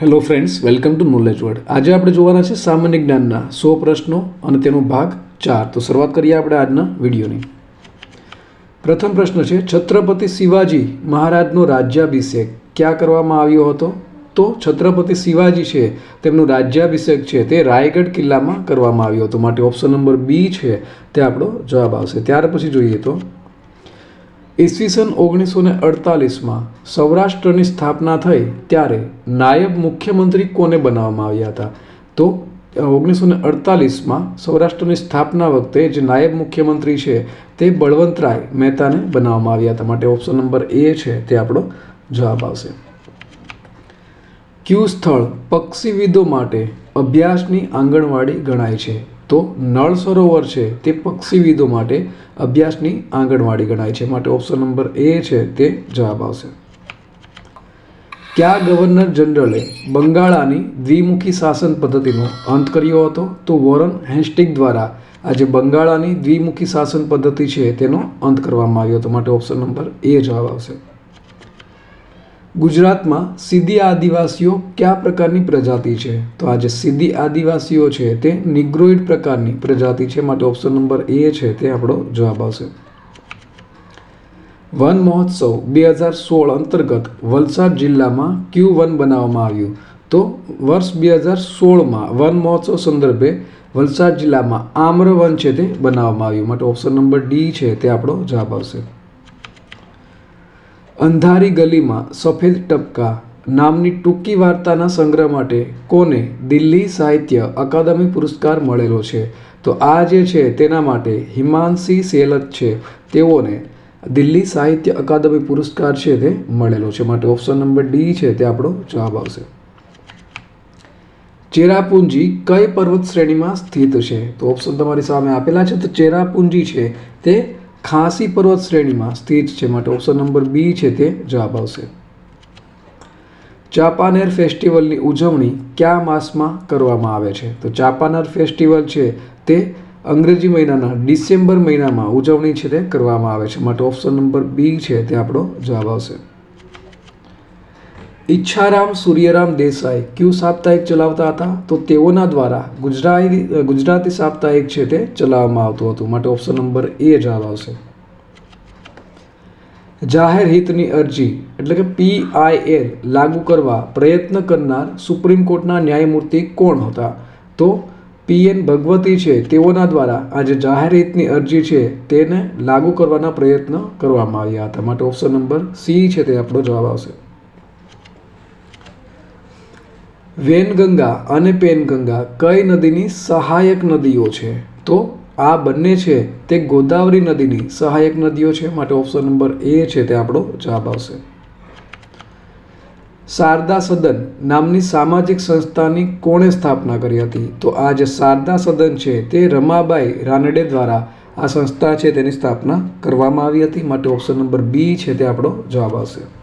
Hello friends welcome to knowledge word આજે આપણે જોવાના છે સામાન્ય જ્ઞાનના સો પ્રશ્નો અને તેનો ભાગ ચાર. તો શરૂઆત કરીએ આપણે આજના વિડીયોની. પ્રથમ પ્રશ્ન છે, છત્રપતિ શિવાજી મહારાજનો રાજ્યાભિષેક ક્યાં કરવામાં આવ્યો હતો? તો છત્રપતિ શિવાજી છે, તેમનું રાજ્યાભિષેક છે તે રાયગઢ કિલ્લામાં કરવામાં આવ્યો હતો. માટે ઓપ્શન નંબર બી છે તે આપણો જવાબ આવશે. ત્યાર પછી જોઈએ તો ઈસવીસન ઓગણીસો ને અડતાલીસમાં સૌરાષ્ટ્રની સ્થાપના થઈ ત્યારે નાયબ મુખ્યમંત્રી કોને બનાવવામાં આવ્યા હતા? તો ઓગણીસો ને અડતાલીસમાં સૌરાષ્ટ્રની સ્થાપના વખતે જે નાયબ મુખ્યમંત્રી છે તે બળવંતરાય મહેતાને બનાવવામાં આવ્યા હતા. માટે ઓપ્શન નંબર એ છે તે આપણો જવાબ આવશે. ક્યુ સ્થળ પક્ષીવિદો માટે અભ્યાસની આંગણવાડી ગણાય છે. તો નળ સરોવર છે તે પક્ષીવિદો માટે અભ્યાસની આંગણવાડી ગણાય છે. માટે ઓપ્શન નંબર એ છે તે જવાબ આવશે. કયા ગવર્નર જનરલે બંગાળાની દ્વિમુખી શાસન પદ્ધતિનો અંત કર્યો હતો? તો વોરન હેસ્ટિંગ દ્વારા આ જે બંગાળાની દ્વિમુખી શાસન પદ્ધતિ છે તેનો અંત કરવામાં આવ્યો હતો. માટે ઓપ્શન નંબર એ જવાબ આવશે. ગુજરાતમાં સીધી આદિવાસીઓ કયા પ્રકારની પ્રજાતિ છે? તો આ જે સીધી આદિવાસીઓ છે તે નિગ્રોઇડ પ્રકારની પ્રજાતિ છે. માટે ઓપ્શન નંબર એ છે તે આપણો જવાબ આવશે. વન મહોત્સવ બે હજાર સોળ અંતર્ગત વલસાડ જિલ્લામાં ક્યુ વન બનાવવામાં આવ્યું. તો વર્ષ બે હજાર સોળમાં વન મહોત્સવ સંદર્ભે વલસાડ જિલ્લામાં આમ્ર વન છે તે બનાવવામાં આવ્યું. માટે ઓપ્શન નંબર ડી છે તે આપણો જવાબ આવશે. અંધારી ગલીમાં સફેદ ટપકા નામની ટૂંકી વાર્તાના સંગ્રહ માટે કોને દિલ્હી સાહિત્ય અકાદમી પુરસ્કાર મળેલો છે? તો આ જે છે તેના માટે હિમાંશી સેલત છે. તેઓને દિલ્હી સાહિત્ય અકાદમી પુરસ્કાર છે તે મળેલો છે. માટે ઓપ્શન નંબર ડી છે તે આપણો જવાબ આવશે. ચેરાપુંજી કઈ પર્વત શ્રેણીમાં સ્થિત છે? તો ઓપ્શન તમારી સામે આપેલા છે. તો ચેરાપુંજી છે તે ખાસી પર્વત શ્રેણીમાં સ્થિત છે. માટે ઓપ્શન નંબર બી છે તે જવાબ આવશે. ચાપાનેર ફેસ્ટિવલની ઉજવણી કયા માસમાં કરવામાં આવે છે? તો ચાપાનેર ફેસ્ટિવલ છે તે અંગ્રેજી મહિનાના ડિસેમ્બર મહિનામાં ઉજવણી છે તે કરવામાં આવે છે. માટે ઓપ્શન નંબર બી છે તે આપણો જવાબ આવશે. ઈચ્છારામ સૂર્યરામ દેસાઈ ક્યુ સાપ્તાહિક ચલાવતા હતા? તો તેઓના દ્વારા ગુજરાતી ગુજરાતી સાપ્તાહિક છે તે ચલાવવામાં આવતું હતું. માટે ઓપ્શન નંબર એ જવાબ આવશે. જાહેર હિતની અરજી, એટલે કે પીઆઈએલ લાગુ કરવા પ્રયત્ન કરનાર સુપ્રીમ કોર્ટના ન્યાયમૂર્તિ કોણ હતા? તો પીએન ભગવતી છે. તેઓના દ્વારા આ જે જાહેર હિતની અરજી છે તેને લાગુ કરવાના પ્રયત્ન કરવામાં આવ્યા હતા. માટે ઓપ્શન નંબર સી છે તે આપણો જવાબ આવશે. વેનગંગા અને પેનગંગા કઈ નદીની સહાયક નદીઓ છે? તો આ બંને છે તે ગોદાવરી નદીની સહાયક નદીઓ છે. માટે ઓપ્શન નંબર એ છે તે આપણો જવાબ આવશે. શારદા સદન નામની સામાજિક સંસ્થાની કોણે સ્થાપના કરી હતી? તો આ જે શારદા સદન છે તે રમાબાઈ રાનડે દ્વારા આ સંસ્થા છે તેની સ્થાપના કરવામાં આવી હતી. માટે ઓપ્શન નંબર બી છે તે આપણો જવાબ આવશે.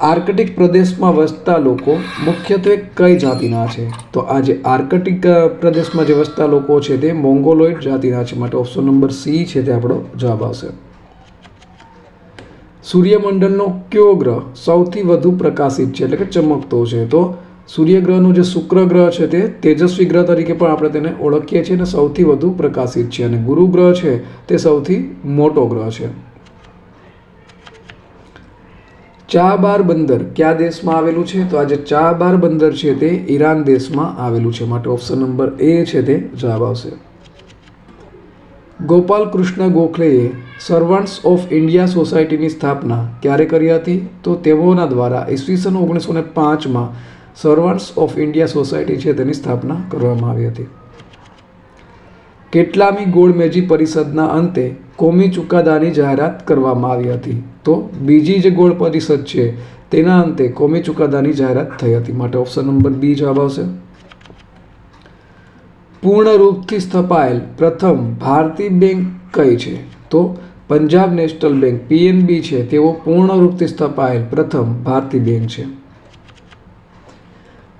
આર્કટિક પ્રદેશમાં વસતા લોકો મુખ્યત્વે કઈ જાતિના છે? તો આ જે આર્કટિક પ્રદેશમાં જે વસતા લોકો છે તે મોંગોલોઇડ જાતિના છે. માટે ઓપ્શન નંબર સી છે તે આપણો જવાબ આવશે. સૂર્યમંડળનો કયો ગ્રહ સૌથી વધુ પ્રકાશિત છે? એટલે કે ચમકતો છે. તો સૂર્યગ્રહનો જે શુક્ર ગ્રહ છે તે તેજસ્વી ગ્રહ તરીકે પણ આપણે તેને ઓળખીએ છીએ અને સૌથી વધુ પ્રકાશિત છે. અને ગુરુ ગ્રહ છે તે સૌથી મોટો ગ્રહ છે. ચાબાર બંદર કયા દેશમાં આવેલું છે? તો આજે ચાબાર બંદર છે તે ઈરાન દેશમાં આવેલું છે. માટે ઓપ્શન નંબર એ છે તે. જવાબ આવશે. ગોપાલ કૃષ્ણ ગોખલેએ સર્વન્ટ્સ ઓફ ઇન્ડિયા સોસાયટીની સ્થાપના ક્યારે કરી હતી? તો તેઓના દ્વારા ઈસવીસન ઓગણીસો ને પાંચમાં સર્વન્ટ્સ ઓફ ઇન્ડિયા સોસાયટી છે તેની સ્થાપના કરવામાં આવી હતી. કેટલામી ગોળમેજી પરિષદના અંતે કોમી ચુકાદાની જાહેરાત કરવામાં આવી હતી. તો બીજી જે ગોળ પરિષદ છે, તેના અંતે કોમી ચુકાદાની જાહેરાત થઈ હતી. માટે ઓપ્શન નંબર બી જવાબ આવશે. પૂર્ણ રૂપથી સ્થપાયેલ પ્રથમ ભારતીય બેંક કઈ છે? તો પંજાબ નેશનલ બેંક પીએનબી છે. તેઓ પૂર્ણ રૂપથી સ્થપાયેલ પ્રથમ ભારતીય બેંક છે.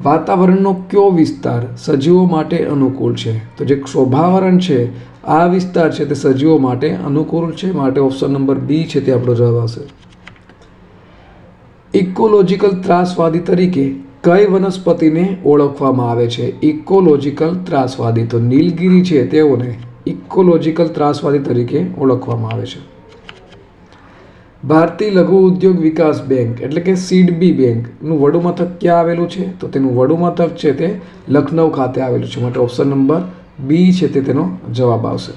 વાતાવરણનો કયો વિસ્તાર સજીવો માટે અનુકૂળ છે? તો જે શોભાવરણ છે, આ વિસ્તાર છે તે સજીવો માટે અનુકૂળ છે? માટે ઓપ્શન નંબર બી છે તે આપણો જવાબ આવશે. ઇકોલોજીકલ ત્રાસવાદી તરીકે કઈ વનસ્પતિને ઓળખવામાં આવે છે? ઇકોલોજીકલ ત્રાસવાદી. તો નીલગિરી છે તેઓને ઇકોલોજીકલ ત્રાસવાદી તરીકે ઓળખવામાં આવે છે. ભારતીય લઘુ ઉદ્યોગ વિકાસ બેંક, એટલે કે સીડબી બેંકનું વડું મથક ક્યાં આવેલું છે? તો તેનું વડું મથક છે તે લખનૌ ખાતે આવેલું છે. માટે ઓપ્શન નંબર બી છે તે તેનો જવાબ આવશે.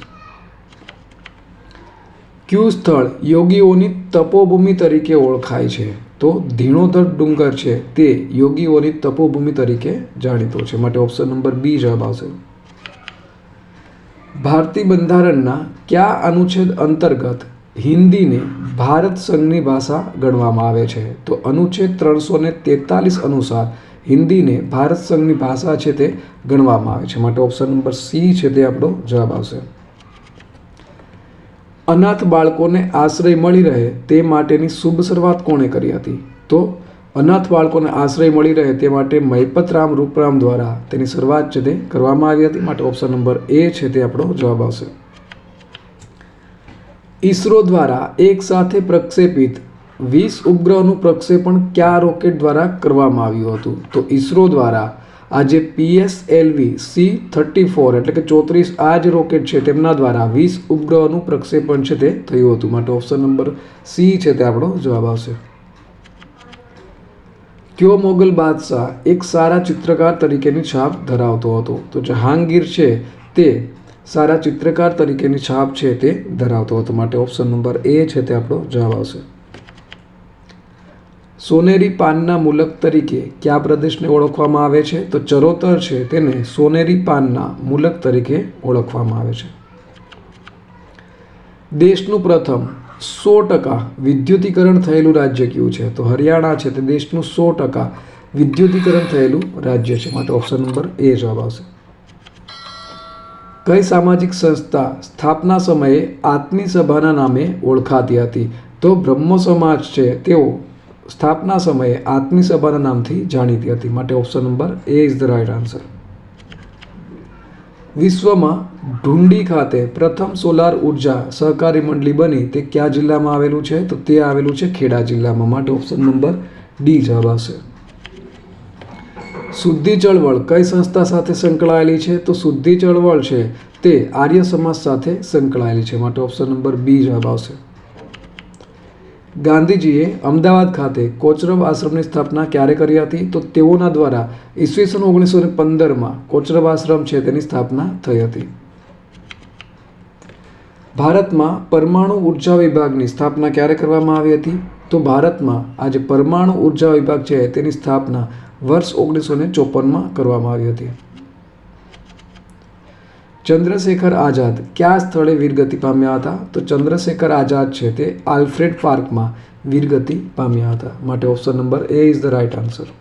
કયું સ્થળ યોગીઓની તપોભૂમિ તરીકે ઓળખાય છે. તો ધીણોધર ડુંગર છે તે યોગીઓની તપોભૂમિ તરીકે જાણીતો છે. માટે ઓપ્શન નંબર બી જવાબ આવશે. ભારતીય બંધારણના કયા અનુચ્છેદ અંતર્ગત હિન્દીને ભારત સંઘની ભાષા ગણવામાં આવે છે. તો અનુચ્છેદ ત્રણસો ને તેતાલીસ અનુસાર હિન્દીને ભારત સંઘની ભાષા છે તે ગણવામાં આવે છે. માટે ઓપ્શન નંબર સી છે તે આપણો જવાબ આવશે. અનાથ બાળકોને આશ્રય મળી રહે તે માટેની શુભ શરૂઆત કોણે કરી હતી? તો અનાથ બાળકોને આશ્રય મળી રહે તે માટે મહિપતરામ રૂપરામ દ્વારા તેની શરૂઆત છે તે કરવામાં આવી હતી. માટે ઓપ્શન નંબર એ છે તે આપણો જવાબ આવશે. ઈસરો દ્વારા એક સાથે પ્રક્ષેપિત વીસ ઉપગ્રહનું પ્રક્ષેપણ કયા રોકેટ દ્વારા કરવામાં આવ્યું હતું? તો ઈસરો દ્વારા આજે પીએસએલવી સી થર્ટી ફોર એટલે કે ચોત્રીસ આ જે રોકેટ છે તેમના દ્વારા વીસ ઉપગ્રહોનું પ્રક્ષેપણ છે તે થયું હતું. માટે ઓપ્શન નંબર સી છે તે આપણો જવાબ આવશે. કયો મોગલ બાદશાહ એક સારા ચિત્રકાર તરીકેની છાપ ધરાવતો હતો? તો જહાંગીર છે તે સારા ચિત્રકાર તરીકેની છાપ છે તે ધરાવતો હતો. માટે ઓપ્શન નંબર એ છે તે આપણો જવાબ આવશે. સોનેરી પાનના મુલક તરીકે કયા પ્રદેશને ઓળખવામાં આવે છે? તો ચરોતર છે તેને સોનેરી પાનના મુલક તરીકે ઓળખવામાં આવે છે. દેશનું પ્રથમ સો ટકા વિદ્યુતીકરણ થયેલું રાજ્ય કયું છે? તો હરિયાણા છે તે દેશનું સો ટકા વિદ્યુતીકરણ થયેલું રાજ્ય છે. માટે ઓપ્શન નંબર એ જવાબ આવશે. કઈ સામાજિક સંસ્થા સ્થાપના સમયે આત્મી સભાના નામે ઓળખાતી હતી? તો બ્રહ્મ સમાજ છે તેઓ સ્થાપના સમયે આત્મી સભાના નામથી જાણીતી હતી. માટે option number A is the right answer વિશ્વમાં ઢુંડી ખાતે પ્રથમ સોલાર ઊર્જા સહકારી મંડળી બની તે કયા જિલ્લામાં આવેલું છે? તો તે આવેલું છે ખેડા જિલ્લામાં. માટે ઓપ્શન નંબર ડી જવાબ આવશે. શુદ્ધિ ચળવળ કઈ સંસ્થા સાથે સંકળાયેલી છે? તો શુદ્ધિ ચળવળ છે તે આર્ય સમાજ સાથે સંકળાયેલી છે. માટે ઓપ્શન નંબર બી જવાબ આવશે. ગાંધીજીએ અમદાવાદ ખાતે કોચરબ આશ્રમની સ્થાપના ક્યારે કરી હતી? તો તેઓના દ્વારા ઈસવીસન ઓગણીસો પંદરમાં કોચરબ આશ્રમ છે તેની સ્થાપના થઈ હતી. ભારતમાં પરમાણુ ઊર્જા વિભાગની સ્થાપના ક્યારે કરવામાં આવી હતી? તો ભારતમાં આજે પરમાણુ ઊર્જા વિભાગ છે તેની સ્થાપના વર્ષ ઓગણીસો ને ચોપનમાં કરવામાં આવી હતી. ચંદ્રશેખર આઝાદ કયા સ્થળે વીરગતિ પામ્યા હતા? તો ચંદ્રશેખર આઝાદ છે તે આલ્ફ્રેડ પાર્કમાં વીરગતિ પામ્યા હતા. માટે option number A is the right answer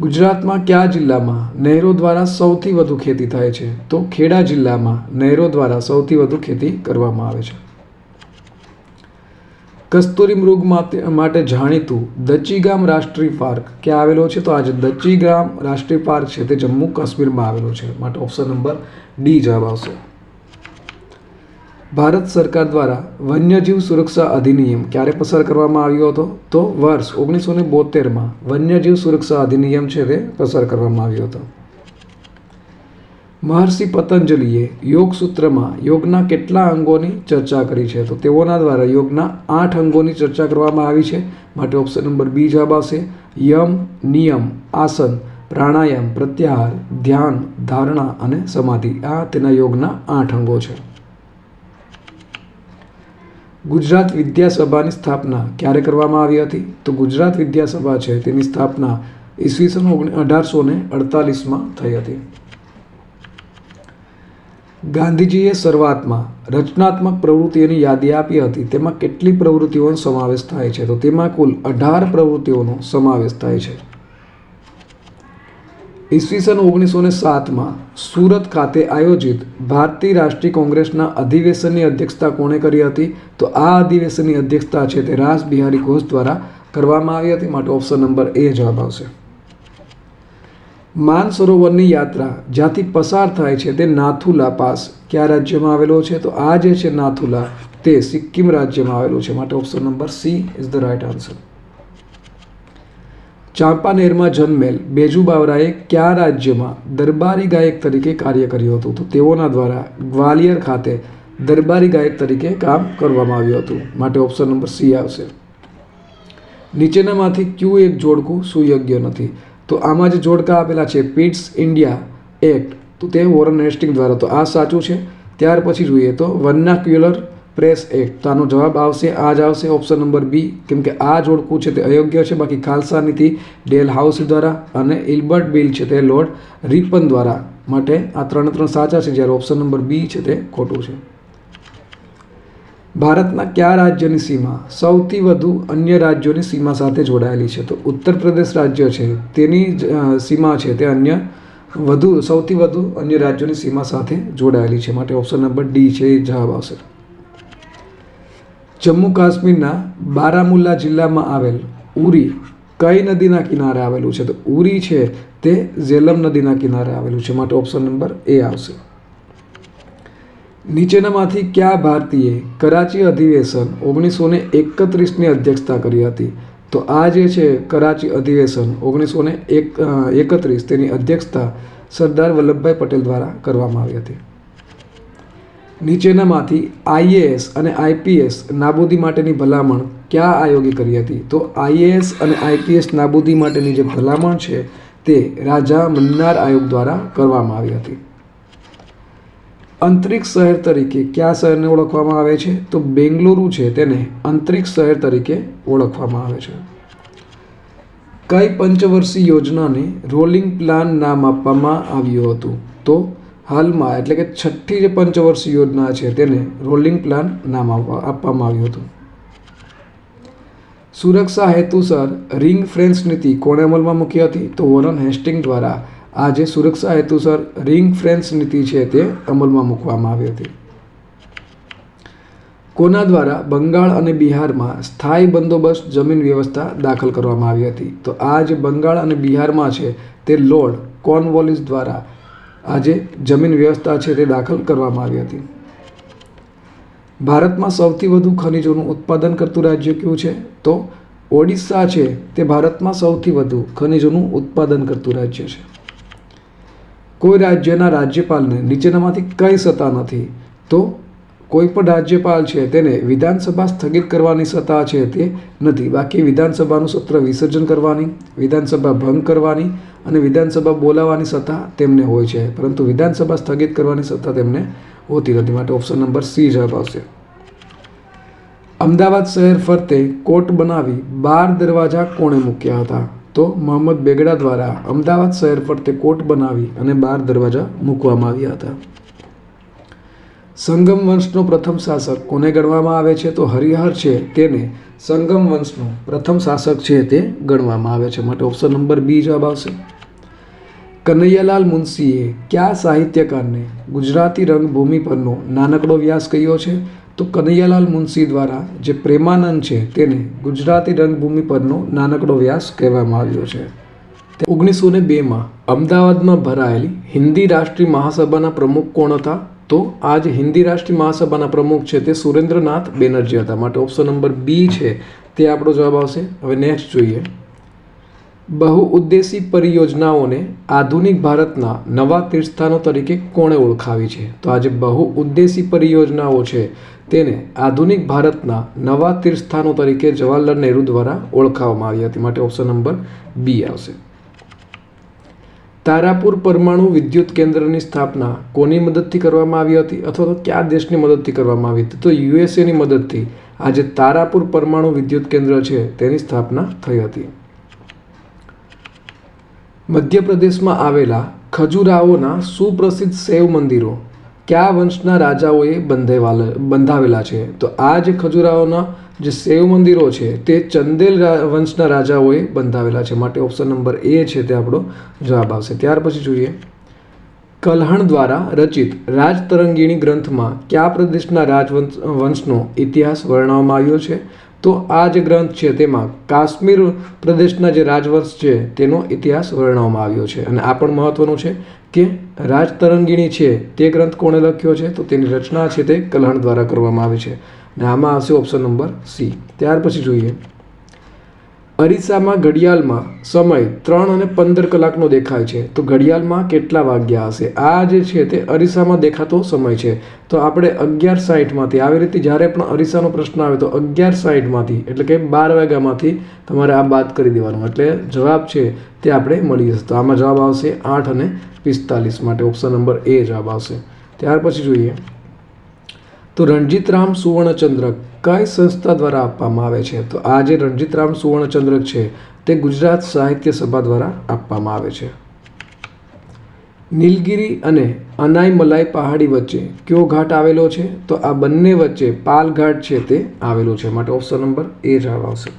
ગુજરાતમાં કયા જિલ્લામાં નહેરો દ્વારા સૌથી વધુ ખેતી થાય છે? તો ખેડા જિલ્લામાં નહેરો દ્વારા સૌથી વધુ ખેતી કરવામાં આવે છે. કસ્તુરી મૃગ માટે જાણીતું દચીગામ રાષ્ટ્રીય પાર્ક ક્યાં આવેલો છે? તો આજે દચીગામ રાષ્ટ્રીય પાર્ક છે તે જમ્મુ કાશ્મીરમાં આવેલો છે. માટે ઓપ્શન નંબર ડી જવાબ આવશે. ભારત સરકાર દ્વારા વન્યજીવ સુરક્ષા અધિનિયમ ક્યારે પસાર કરવામાં આવ્યો હતો? તો વર્ષ ઓગણીસો ને બોતેરમાં વન્યજીવ સુરક્ષા અધિનિયમ છે તે પસાર કરવામાં આવ્યો હતો. મહર્ષિ પતંજલિએ યોગ સૂત્રમાં યોગના કેટલા અંગોની ચર્ચા કરી છે? તો તેઓના દ્વારા યોગના આઠ અંગોની ચર્ચા કરવામાં આવી છે. માટે ઓપ્શન નંબર બી જવાબ આવશે. યમ, નિયમ, આસન, પ્રાણાયામ, પ્રત્યાહાર, ધ્યાન, ધારણા અને સમાધિ. આ તેના યોગના આઠ અંગો છે. ગુજરાત વિદ્યાસભાની સ્થાપના ક્યારે કરવામાં આવી હતી? તો ગુજરાત વિદ્યાસભા છે. તેની સ્થાપના ઈસવીસન ઓગણી અઢારસો ને અડતાલીસમાં થઈ હતી. ગાંધીજીએ શરૂઆતમાં રચનાત્મક પ્રવૃત્તિઓની યાદી આપી હતી. તેમાં કેટલી પ્રવૃત્તિઓનો સમાવેશ થાય છે? તો તેમાં કુલ અઢાર પ્રવૃત્તિઓનો સમાવેશ થાય છે. ઈસવીસન ઓગણીસો ને સાતમાં સુરત ખાતે આયોજિત ભારતીય રાષ્ટ્રીય કોંગ્રેસના અધિવેશનની અધ્યક્ષતા કોણે કરી હતી? તો આ અધિવેશનની અધ્યક્ષતા છે તે રાસ બિહારી ઘોષ દ્વારા કરવામાં આવી હતી. માટે ઓપ્શન નંબર એ જવાબ આવશે. માન સરોવરની યાત્રા, જ્યાંથી પસાર થાય છે તે નાથુલા પાસ. કયા રાજ્યમાં આવેલો છે? તો આ જે છે નાથુલા, તે સિક્કિમ રાજ્યમાં આવેલું છે. માટે option number C is the right answer ચાંપાનેરમાં જન્મેલ બેજુ બાવરાએ કયા રાજ્યમાં દરબારી ગાયક તરીકે કાર્ય કર્યું હતું? તો તેઓના દ્વારા ગ્વાલિયર ખાતે દરબારી ગાયક તરીકે કામ કરવામાં આવ્યું હતું. માટે ઓપ્શન નંબર સી આવશે. નીચેનામાંથી ક્યુ એક જોડકું સુયોગ્ય નથી. તો આમાં જે જોડકા આપેલા છે પીટ્સ ઇન્ડિયા એક્ટ તો તે વોરન હેસ્ટિંગ દ્વારા. તો આ સાચું છે? ત્યાર પછી જોઈએ તો વર્નાક્યુલર પ્રેસ એક્ટ તો આનો જવાબ આવશે, આ જ આવશે ઓપ્શન નંબર બી કેમ કે આ જોડકું છે તે અયોગ્ય છે. બાકી ખાલસા નીતિ ડેલ હાઉસ દ્વારા અને ઇલ્બર્ટ બિલ છે તે લોર્ડ રિપન દ્વારા. માટે આ ત્રણે ત્રણ સાચા છે, જ્યારે ઓપ્શન નંબર બી છે તે ખોટું છે. ભારતના કયા રાજ્યની સીમા સૌથી વધુ અન્ય રાજ્યોની સીમા સાથે જોડાયેલી છે? તો ઉત્તર પ્રદેશ રાજ્ય છે, તેની સીમા છે તે અન્ય વધુ, સૌથી વધુ અન્ય રાજ્યોની સીમા સાથે જોડાયેલી છે. માટે ઓપ્શન નંબર ડી છે, એ જવાબ આવશે. જમ્મુ કાશ્મીરના બારામુલ્લા જિલ્લામાં આવેલ ઉરી કઈ નદીના કિનારે આવેલું છે? તો ઉરી છે તે ઝેલમ નદીના કિનારે આવેલું છે. માટે ઓપ્શન નંબર એ આવશે. નીચેનામાંથી કયા ભારતીય કરાચી અધિવેશન ઓગણીસો ને એકત્રીસની અધ્યક્ષતા કરી હતી? તો આ જે છે કરાચી અધિવેશન ઓગણીસો ને એક એકત્રીસ તેની અધ્યક્ષતા સરદાર વલ્લભભાઈ પટેલ દ્વારા કરવામાં આવી હતી. નીચેનામાંથી આઈએએસ અને આઈપીએસ નાબૂદી માટેની ભલામણ કયા આયોગે કરી હતી? તો આઈએએસ અને આઈપીએસ નાબૂદી માટેની જે ભલામણ છે તે રાજા મન્નાર આયોગ દ્વારા કરવામાં આવી હતી. અંતરિક્ષ શહેર તરીકે કયા શહેરને ઓળખવામાં આવે છે? તો બેંગલુરુ છે તેને અંતરિક્ષ શહેર તરીકે ઓળખવામાં આવે છે. કઈ પંચવર્ષીય યોજનાને રોલિંગ પ્લાન નામ આપવામાં આવ્યું હતું? તો હાલમાં એટલે કે છઠ્ઠી જે પંચવર્ષીય યોજના છે તેને રોલિંગ પ્લાન નામ આપવા- આપવામાં આવ્યું હતું. સુરક્ષા હેતુસર રિંગ ફ્રેન્ચ નીતિ કોણે અમલમાં મૂકી હતી? તો વોરન હેસ્ટિંગ દ્વારા આ જે સુરક્ષા હેતુસર રિંગ ફ્રેન્ચ નીતિ છે તે અમલમાં મૂકવામાં આવી હતી. કોના દ્વારા બંગાળ અને બિહારમાં સ્થાયી બંદોબસ્ત જમીન વ્યવસ્થા દાખલ કરવામાં આવી હતી? તો આ જે બંગાળ અને બિહારમાં છે તે લોર્ડ કોર્નવોલિસ દ્વારા આજે જમીન વ્યવસ્થા છે તે દાખલ કરવામાં આવી હતી. ભારતમાં સૌથી વધુ ખનિજોનું ઉત્પાદન કરતું રાજ્ય કયું છે? તો ઓડિશા છે તે ભારતમાં સૌથી વધુ ખનિજોનું ઉત્પાદન કરતું રાજ્ય છે. કોઈ રાજ્યના રાજ્યપાલને નીચેનામાંથી કંઈ સત્તા નથી, તો કોઈ પણ રાજ્યપાલ છે તેને વિધાનસભા સ્થગિત કરવાની સત્તા છે તે નથી. બાકી વિધાનસભાનું સત્ર વિસર્જન કરવાની, વિધાનસભા ભંગ કરવાની અને વિધાનસભા બોલાવવાની સત્તા તેમને હોય છે. પરંતુ વિધાનસભા સ્થગિત કરવાની સત્તા તેમને હોતી નથી. માટે ઓપ્શન નંબર સી જવાબ આવશે. અમદાવાદ શહેર ફરતે કોર્ટ બનાવી બાર દરવાજા કોણે મૂક્યા હતા? તો મોહમ્મદ બેગડા દ્વારા અમદાવાદ શહેર પર તે કોટ બનાવી અને બાર દરવાજા મૂકવામાં આવ્યા હતા. સંગમ વંશનો પ્રથમ શાસક કોને ગણવામાં આવે છે? તો હરિહર છે તેને સંગમ વંશનો પ્રથમ શાસક છે તે ગણવામાં આવે છે. માટે ઓપ્શન નંબર બી જવાબ આવશે. કનૈયાલાલ મુનશીએ કયા સાહિત્યકારને ગુજરાતી રંગભૂમિ પરનો નાનકડો વ્યાસ કહ્યો છે? તો કનૈયાલાલ મુનશી દ્વારા જે પ્રેમાનંદ છે તેને ગુજરાતી રંગભૂમિ પરનો નાનકડો વ્યાસ કહેવામાં આવ્યો છે. ઓગણીસો ને બેમાં અમદાવાદમાં ભરાયેલી હિન્દી રાષ્ટ્રીય મહાસભાના પ્રમુખ કોણ હતા? તો આજ હિન્દી રાષ્ટ્રીય મહાસભાના પ્રમુખ છે તે સુરેન્દ્રનાથ બેનર્જી હતા. માટે ઓપ્શન નંબર બી છે તે આપણો જવાબ આવશે. હવે નેક્સ્ટ જોઈએ. બહુઉદ્દેશી પરિયોજનાઓને આધુનિક ભારતના નવા તીર્થસ્થાનો તરીકે કોણે ઓળખાવી છે? તો આજે બહુઉદ્દેશી પરિયોજનાઓ છે તેને આધુનિક ભારતના નવા તીર્થસ્થાનો તરીકે જવાહરલાલ નહેરુ દ્વારા ઓળખાવવામાં આવી હતી. માટે ઓપ્શન નંબર બી આવશે. તારાપુર પરમાણુ વિદ્યુત કેન્દ્રની સ્થાપના કોની મદદથી કરવામાં આવી હતી અથવા તો કયા દેશની મદદથી કરવામાં આવી હતી? તો યુએસએની મદદથી આજે તારાપુર પરમાણુ વિદ્યુત કેન્દ્ર છે તેની સ્થાપના થઈ હતી. મધ્યપ્રદેશમાં આવેલા ખજુરાહોના સુપ્રસિદ્ધ શૈવ મંદિરો કયા વંશના રાજાઓએ બંધેવાલ, બંધાવેલા છે? તો આ જે ખજુરાહોના જે શૈવ મંદિરો છે, તે ચંદેલ વંશના રાજાઓએ બંધાવેલા છે. માટે ઓપ્શન નંબર એ છે તે આપણો જવાબ આવશે. ત્યાર પછી જોઈએ. કલહણ દ્વારા રચિત રાજતરંગીણી ગ્રંથમાં કયા પ્રદેશના રાજવંશ, વંશનો ઇતિહાસ વર્ણવવામાં આવ્યો છે? તો આ જે ગ્રંથ છે તેમાં કાશ્મીર પ્રદેશના જે રાજવંશ છે તેનો ઇતિહાસ વર્ણવવામાં આવ્યો છે. અને આ પણ મહત્વનું છે કે રાજતરંગીણી છે તે ગ્રંથ કોણે લખ્યો છે? તો તેની રચના છે તે કલ્હણ દ્વારા કરવામાં આવી છે. અને આમાં આવશે ઓપ્શન નંબર સી ત્યાર પછી જોઈએ. અરીસામાં ઘડિયાળમાં સમય ત્રણ અને પંદર કલાકનો દેખાય છે. તો ઘડિયાળમાં કેટલા વાગ્યા હશે? આ જે છે તે અરીસામાં દેખાતો સમય છે. તો આપણે અગિયાર સાઠમાંથી આવી રીતે જ્યારે પણ અરીસાનો પ્રશ્ન આવે તો અગિયાર સાઠમાંથી એટલે કે બાર વાગ્યામાંથી તમારે આ બાદ કરી દેવાનું. એટલે જવાબ છે તે આપણે મળી જશે. તો આમાં જવાબ આવશે આઠ અને પિસ્તાલીસ માટે ઓપ્શન નંબર એ જવાબ આવશે. ત્યાર પછી જોઈએ. તો રણજીતરામ સુવર્ણચંદ્રક કઈ સંસ્થા દ્વારા આપવામાં આવે છે? તો આ જે રણજીતરામ સુવર્ણચંદ્રક છે, તે ગુજરાત સાહિત્ય સભા દ્વારા આપવામાં આવે છે. નીલગિરી અને અનાઈમલાઈ પહાડી વચ્ચે કયો ઘાટ આવેલો છે? તો આ બંને વચ્ચે પાલ ઘાટ છે તે આવેલો છે. માટે ઓપ્શન નંબર એ જવાબ આવશે.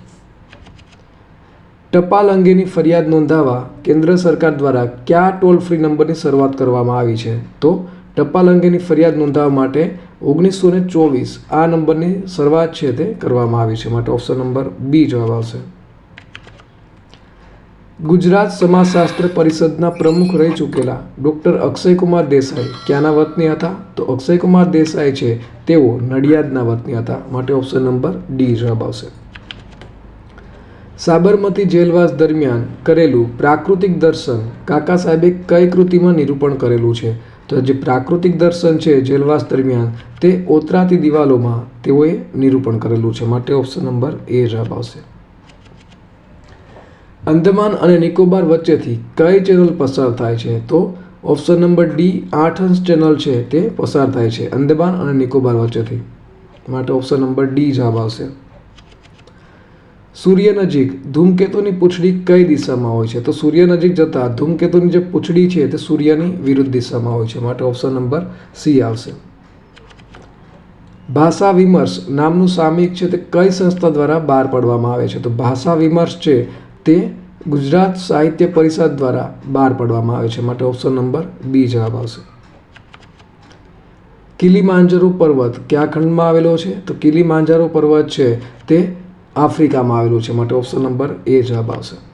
ટપાલ અંગેની ફરિયાદ નોંધાવવા કેન્દ્ર સરકાર દ્વારા કયા ટોલ ફ્રી નંબરની શરૂઆત કરવામાં આવી છે? તો ટપાલ અંગેની ફરિયાદ નોંધાવવા માટે ઓગણીસો ને ચોવીસ આ નંબરની શરૂઆત છે તે કરવામાં આવી છે. માટે ઓપ્શન નંબર બી જવાબ આવશે. ગુજરાત સમાજશાસ્ત્ર પરિષદના પ્રમુખ રહી ચૂકેલા ડૉક્ટર અક્ષયકુમાર દેસાઈ ક્યાંના વતની હતા? તો અક્ષયકુમાર દેસાઈ છે તેઓ નડિયાદના વતની હતા. માટે ઓપ્શન નંબર ડી જવાબ આવશે. સાબરમતી જેલવાસ દરમિયાન કરેલું પ્રાકૃતિક દર્શન કાકા સાહેબે કઈ કૃતિમાં નિરૂપણ કરેલું છે? તો જે પ્રાકૃતિક દર્શન છે જેલવાસ દરમિયાન, તે ઓતરાતી દિવાલોમાં તેઓએ નિરૂપણ કરેલું છે. માટે ઓપ્શન નંબર એ જવાબ આવશે. અંદમાન અને નિકોબાર વચ્ચેથી કઈ ચેનલ પસાર થાય છે? તો ઓપ્શન નંબર ડી આઠ ચેનલ છે તે પસાર થાય છે અંદમાન અને નિકોબાર વચ્ચેથી. માટે ઓપ્શન નંબર ડી જવાબ આવશે. સૂર્ય નજીક ધૂમકેતુની પૂંછડી કઈ દિશામાં હોય છે? તો સૂર્ય નજીક જતાં ધૂમકેતુની જે પૂંછડી છે તે સૂર્યની વિરુદ્ધ દિશામાં હોય છે. માટે ઓપ્શન નંબર સી આવશે. ભાષા વિમર્શ નામનું સામયિક છે તે કઈ સંસ્થા દ્વારા બહાર પાડવામાં આવે છે? તો ભાષા વિમર્શ છે તે ગુજરાત સાહિત્ય પરિષદ દ્વારા બહાર પાડવામાં આવે છે. માટે ઓપ્શન નંબર બી જવાબ આવશે. કિલીમાંજરો પર્વત કયા ખંડમાં આવેલો છે? તો કિલીમાંજરો પર્વત છે તે આફ્રિકામાં આવેલું છે. માટે ઓપ્શન નંબર એ જવાબ આવશે.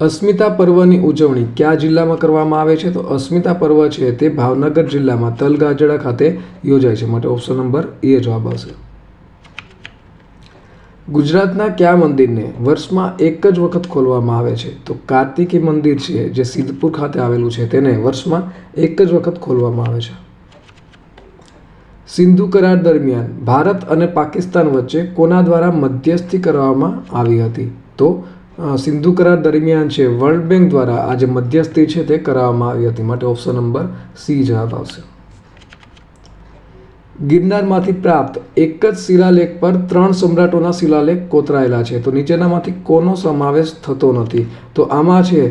અસ્મિતા પર્વની ઉજવણી કયા જિલ્લામાં કરવામાં આવે છે? તો અસ્મિતા પર્વ છે તે ભાવનગર જિલ્લામાં તલગાજડા ખાતે યોજાય છે. માટે ઓપ્શન નંબર એ જવાબ આવશે. ગુજરાતના કયા મંદિરને વર્ષમાં એક જ વખત ખોલવામાં આવે છે? તો કાર્તિકી મંદિર છે જે સિદ્ધપુર ખાતે આવેલું છે. તેને વર્ષમાં એક જ વખત ખોલવામાં આવે છે. સિંધુ કરાર દરમિયાન ભારત અને પાકિસ્તાન વચ્ચે કોના દ્વારા મધ્યસ્થી કરવામાં આવી હતી? તો સિંધુ કરાર દરમિયાન છે, વર્લ્ડ બેંક દ્વારા આ જે મધ્યસ્થી છે તે કરાવવામાં આવી હતી. માટે ઓપ્શન નંબર સી જવાબ આવશે. ગિરનારમાંથી પ્રાપ્ત એક જ શિલાલેખ પર ત્રણ સમ્રાટોના શિલાલેખ કોતરાયેલા છે. તો નીચેનામાંથી કોનો સમાવેશ થતો નથી? તો આમાં છે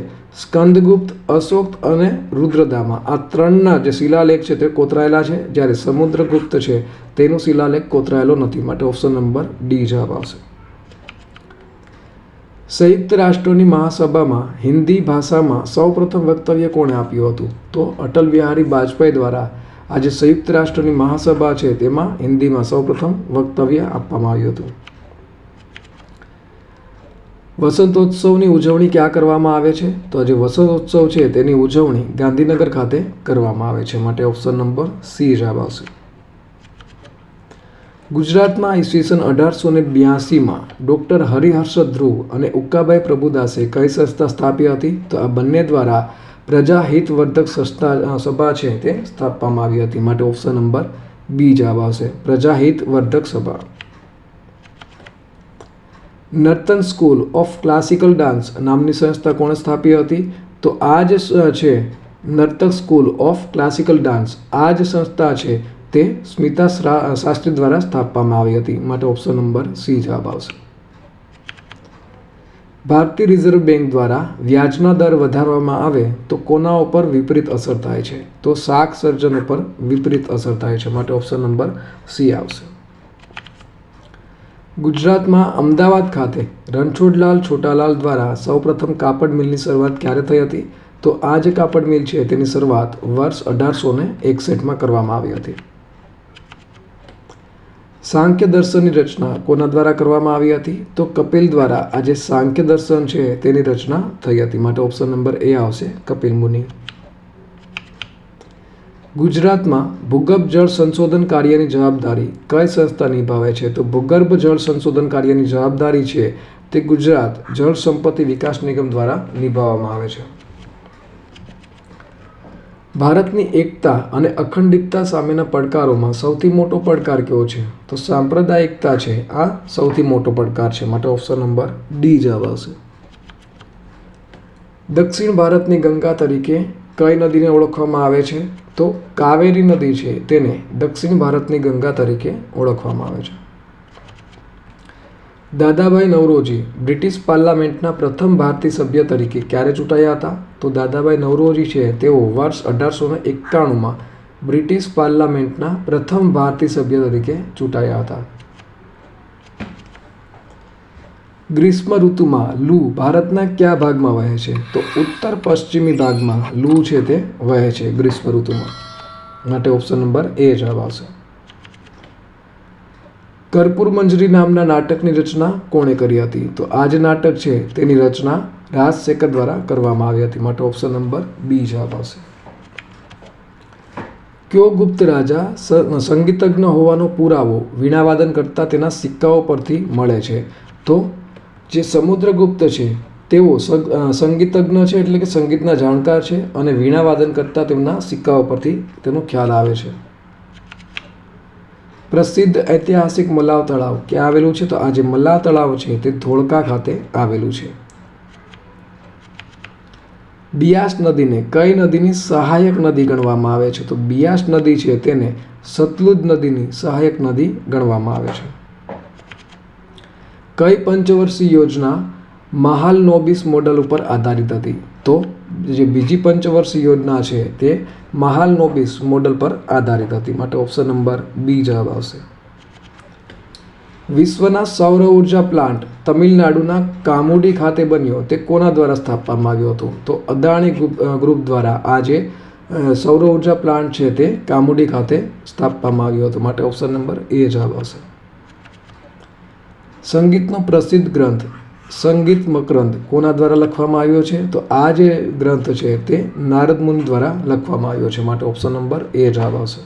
સ્કંદગુપ્ત, અશોક અને રુદ્રદામા. આ ત્રણના જે શિલાલેખ છે તે કોતરાયેલા છે. જ્યારે સમુદ્રગુપ્ત છે, તેનો શિલાલેખ કોતરાયેલો નથી. માટે ઓપ્શન નંબર ડી જવાબ આવશે. સંયુક્ત રાષ્ટ્રોની મહાસભામાં હિન્દી ભાષામાં સૌપ્રથમ વક્તવ્ય કોણે આપ્યું હતું? તો અટલ બિહારી વાજપેયી દ્વારા આજે સંયુક્ત રાષ્ટ્રની મહાસભા છે, તેમાં હિન્દીમાં સૌપ્રથમ વક્તવ્ય આપવામાં આવ્યું હતું. વસંતોત્સવની ઉજવણી ક્યાં કરવામાં આવે છે? તો આજે વસંતોત્સવ છે, તેની ઉજવણી ગાંધીનગર ખાતે કરવામાં આવે છે. માટે ઓપ્શન નંબર સી જવાબ આવશે. ગુજરાતમાં ઈસવીસન અઢારસો ને બ્યાસીમાં ડૉક્ટર હરિહર્ષદ ધ્રુવ અને ઉક્કાભાઈ પ્રભુદાસે કઈ સંસ્થા સ્થાપી હતી? તો આ બંને દ્વારા પ્રજા હિતવર્ધક સંસ્થા સભા છે તે સ્થાપવામાં આવી હતી. માટે ઓપ્શન નંબર બી જવાબ આવશે. Praja Hitvardhak Sabha. Nartan school of classical dance નામની સંસ્થા કોણે સ્થાપી હતી? તો આ જે છે Nartak school of classical dance. આ જ સંસ્થા છે તે સ્મિતા શાસ્ત્રી દ્વારા સ્થાપવામાં આવી હતી. માટે ઓપ્શન નંબર સી જવાબ આવશે. ભારતીય રિઝર્વ બેંક દ્વારા વ્યાજના દર વધારવામાં આવે તો કોના ઉપર વિપરીત અસર થાય છે? તો શાક સર્જન ઉપર વિપરીત અસર થાય છે. માટે ઓપ્શન નંબર સી આવશે. ગુજરાતમાં અમદાવાદ ખાતે રણછોડલાલ છોટાલાલ દ્વારા સૌપ્રથમ કાપડ મિલની શરૂઆત ક્યારે થઈ હતી? તો આ જે કાપડ મિલ છે, તેની શરૂઆત વર્ષ અઢારસો ને એકસઠમાં કરવામાં આવી હતી. સાંખ્ય દર્શનની રચના કોના દ્વારા કરવામાં આવી હતી? તો કપિલ દ્વારા આ જે સાંખ્ય દર્શન છે, તેની રચના થઈ હતી. માટે ઓપ્શન નંબર એ આવશે, કપિલ મુનિ. ગુજરાતમાં ભૂગર્ભ જળ સંશોધન કાર્યની જવાબદારી કઈ સંસ્થા નિભાવે છે? તો ભૂગર્ભ જળ સંશોધન કાર્યની જવાબદારી છે તે ગુજરાત જળ સંપત્તિ વિકાસ નિગમ દ્વારા નિભાવવામાં આવે છે. ભારતની એકતા અને અખંડિતતા સામેના પડકારોમાં સૌથી મોટો પડકાર કયો છે? તો સાંપ્રદાયિકતા છે, આ સૌથી મોટો પડકાર છે. માટે ઓપ્શન નંબર ડી જવાબ આવશે. દક્ષિણ ભારતની ગંગા તરીકે કઈ નદીને ઓળખવામાં આવે છે? તો કાવેરી નદી છે તેને દક્ષિણ ભારતની ગંગા તરીકે ઓળખવામાં આવે છે. દાદાભાઈ નવરોજી બ્રિટિશ પાર્લામેન્ટના પ્રથમ ભારતીય સભ્ય તરીકે ક્યારે ચૂંટાયા હતા? તો દાદાભાઈ નવરોજી છે તેઓ વર્ષ અઢારસો ને એકાણુંમાં બ્રિટિશ પાર્લામેન્ટના પ્રથમ ભારતીય સભ્ય તરીકે ચૂંટાયા હતા. ગ્રીષ્મ ઋતુમાં લૂ ભારતના કયા ભાગમાં વહે છે? તો ઉત્તર પશ્ચિમી ભાગમાં લૂ છે તે વહે છે ગ્રીષ્મ ઋતુમાં. માટે ઓપ્શન નંબર એ જવાબ આવશે. કર્પૂર મંજરી નામના નાટકની રચના કોણે કરી હતી? તો આ જે નાટક છે તેની રચના રાજશેખર દ્વારા કરવામાં આવી હતી. માટે ઓપ્શન નંબર બી જવાબ આવશે. કયો ગુપ્ત રાજા સંગીતજ્ઞ હોવાનો પુરાવો વીણાવાદન કરતા તેના સિક્કાઓ પરથી મળે છે? તો જે સમુદ્રગુપ્ત છે, તેઓ સગ- સંગીતજ્ઞ છે એટલે કે સંગીતના જાણકાર છે અને વીણાવાદન કરતા તેમના સિક્કાઓ પરથી તેનો ખ્યાલ આવે છે. પ્રસિદ્ધ ઐતિહાસિક મલાવ તળાવ ક્યાં આવેલું છે? તો આ જે મલાવ તળાવ છે તે ધોળકા ખાતે આવેલું છે. બિયાસ નદીને કઈ નદીની સહાયક નદી ગણવામાં આવે છે? તો બિયાસ નદી છે તેને સતલુજ નદીની સહાયક નદી ગણવામાં આવે છે. કઈ પંચવર્ષીય યોજના મહાલ નોબિસ મોડલ ઉપર આધારિત હતી. તો જે બીજી પંચવર્ષીય યોજના છે તે મહાલ નોબિસ મોડલ પર આધારિત હતી. માટે ઓપ્શન નંબર બી જવાબ આવશે. વિશ્વના સૌર ઊર્જા પ્લાન્ટ તમિલનાડુના કામુડી ખાતે બન્યો. તે કોના દ્વારા સ્થાપવામાં આવ્યો હતો? તો અદાણી ગ્રુપ દ્વારા આ જે સૌર ઊર્જા પ્લાન્ટ છે તે કામુડી ખાતે સ્થાપવામાં આવ્યો હતો. માટે ઓપ્શન નંબર એ જવાબ આવશે. સંગીતનો પ્રસિદ્ધ ગ્રંથ સંગીત મકરંદ કોના દ્વારા લખવામાં આવ્યો છે? તો આ જે ગ્રંથ છે તે નારદ મુનિ દ્વારા લખવામાં આવ્યો છે. માટે ઓપ્શન નંબર એ જવાબ આવશે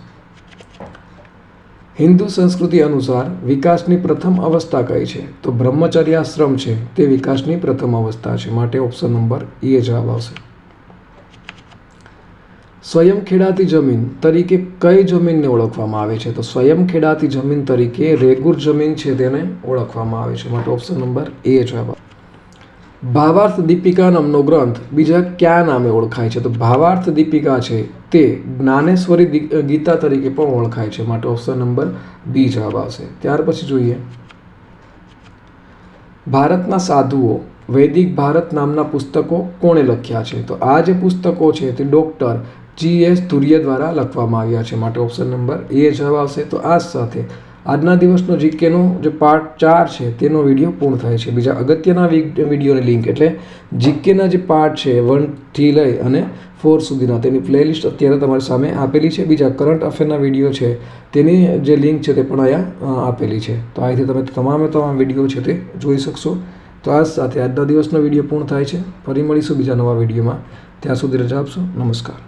હિન્દુ સંસ્કૃતિ અનુસાર વિકાસની પ્રથમ અવસ્થા કઈ છે? તો બ્રહ્મચર્યાશ્રમ છે. તે વિકાસની પ્રથમ અવસ્થા છે. માટે ઓપ્શન નંબર એ જવાબ આવશે સ્વયં ખેડાતી જમીન તરીકે કઈ જમીનને ઓળખવામાં આવે છે? તો સ્વયં ખેડાતી જમીન તરીકે રેગુર જમીન છે તેને ઓળખવામાં આવે છે. માટે ઓપ્શન નંબર એ જવાબ ભાવાર્થ દીપિકા નામનો ગ્રંથ બીજા કયા નામે ઓળખાય છે? તો ભાવાર્થ દીપિકા છે તે જ્ઞાનેશ્વરી ગીતા તરીકે પણ ઓળખાય છે. માટે ઓપ્શન નંબર બી જવાબ આવશે ત્યાર પછી જોઈએ. ભારતના સાધુઓ વૈદિક ભારત નામના પુસ્તકો કોણે લખ્યા છે? તો આ જે પુસ્તકો છે તે ડૉક્ટર જી એસ ધુરિયા દ્વારા લખવામાં આવ્યા છે. માટે ઓપ્શન નંબર એ જવાબ આવશે. તો આ સાથે આજના દિવસનો જીકેનો જે પાર્ટ ચાર છે, તેનો વીડિયો પૂર્ણ થાય છે. બીજા અગત્યના વિડીયોની લિંક એટલે જીકેના જે પાર્ટ છે વનથી લઈ અને ફોર સુધીના. તેની પ્લેલિસ્ટ અત્યારે તમારી સામે આપેલી છે. બીજા કરંટ અફેરના વીડિયો છે, તેની જે લિંક છે તે પણ અહીંયા આપેલી છે. તો અહીંથી તમે તમામે તમામ વીડિયો છે તે જોઈ શકશો. તો આ સાથે આજના દિવસનો વીડિયો પૂર્ણ થાય છે. ફરી મળીશું બીજા નવા વિડીયોમાં ત્યાં સુધી રજા આપશો. નમસ્કાર.